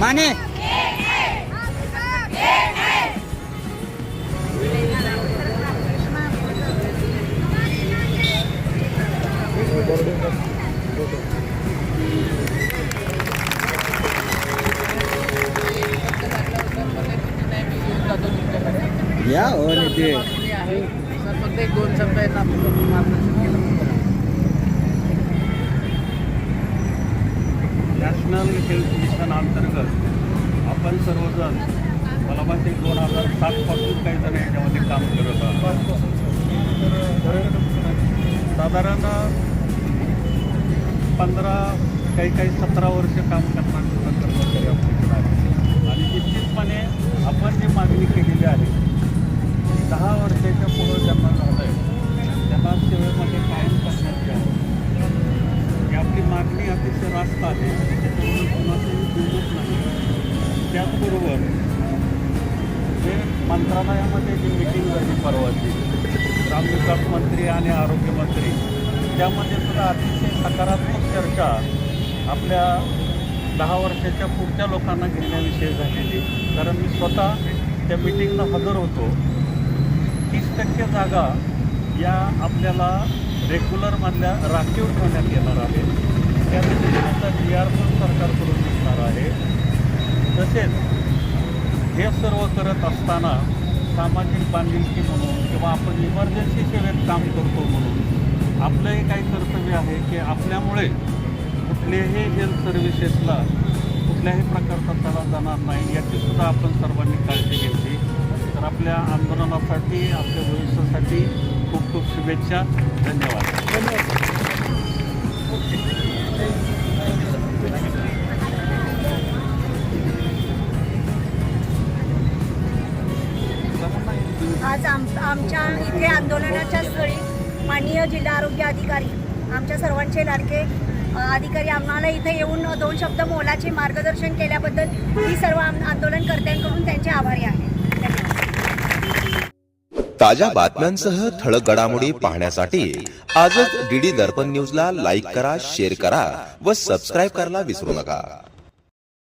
माने। या हो सर फक्त एक दोन शब्द आहेत आपण मार्गदर्शन केलं नॅशनल हेल्थ मिशन अंतर्गत आपण सर्वजण मला माहिती दोन हजार सातपासून काही जण याच्यामध्ये काम करत आहात. साधारण पंधरा काही काही सतरा वर्ष काम करणार सुद्धा मागणी अतिशय रास्त आहे. त्याच्यामुळे नाही. त्याचबरोबर जे मंत्रालयामध्ये जी मिटिंग झाली परवाची ग्रामविकास मंत्री आणि आरोग्यमंत्री त्यामध्ये सुद्धा अतिशय सकारात्मक चर्चा आपल्या दहा वर्षाच्या पुढच्या लोकांना घेण्याविषयी झालेली. कारण मी स्वतः त्या मिटिंगला हजर होतो. तीस टक्के जागा या आपल्याला रेग्युलरमधल्या राखीव ठेवण्यात येणार आहे त्या दृष्टीचा जी आर पण सरकारकडून दिसणार आहे तसेच हे सर्व करत असताना सामाजिक बांधिलकी म्हणून किंवा आपण इमर्जन्सी सेवेत काम करतो म्हणून आपलंही काही कर्तव्य आहे की आपल्यामुळे कुठल्याही हेल्थ सर्व्हिसेसला कुठल्याही प्रकारचा तडा जाणार नाही याची सुद्धा आपण सर्वांनी काळजी घेतली तर आपल्या आंदोलनासाठी आपल्या भविष्यासाठी खूप खूप शुभेच्छा. धन्यवाद धन्यवाद. आम आमच्या इथे आंदोलनाच्या स्थळी माननीय जिल्हा आरोग्य अधिकारी आमच्या सर्वांचे लाडके अधिकारी आम्हाला इथे येऊन दोन शब्द मोलाचे मार्गदर्शन केल्याबद्दल मी सर्व आम- आंदोलनकर्त्यांकडून त्यांचे आभारी आहे. ताज्या बातम्यांसह ठळक घडामोडी पाहण्यासाठी आजच डीडी दर्पण न्यूजला लाईक करा शेअर करा व सबस्क्राईब करायला विसरू नका.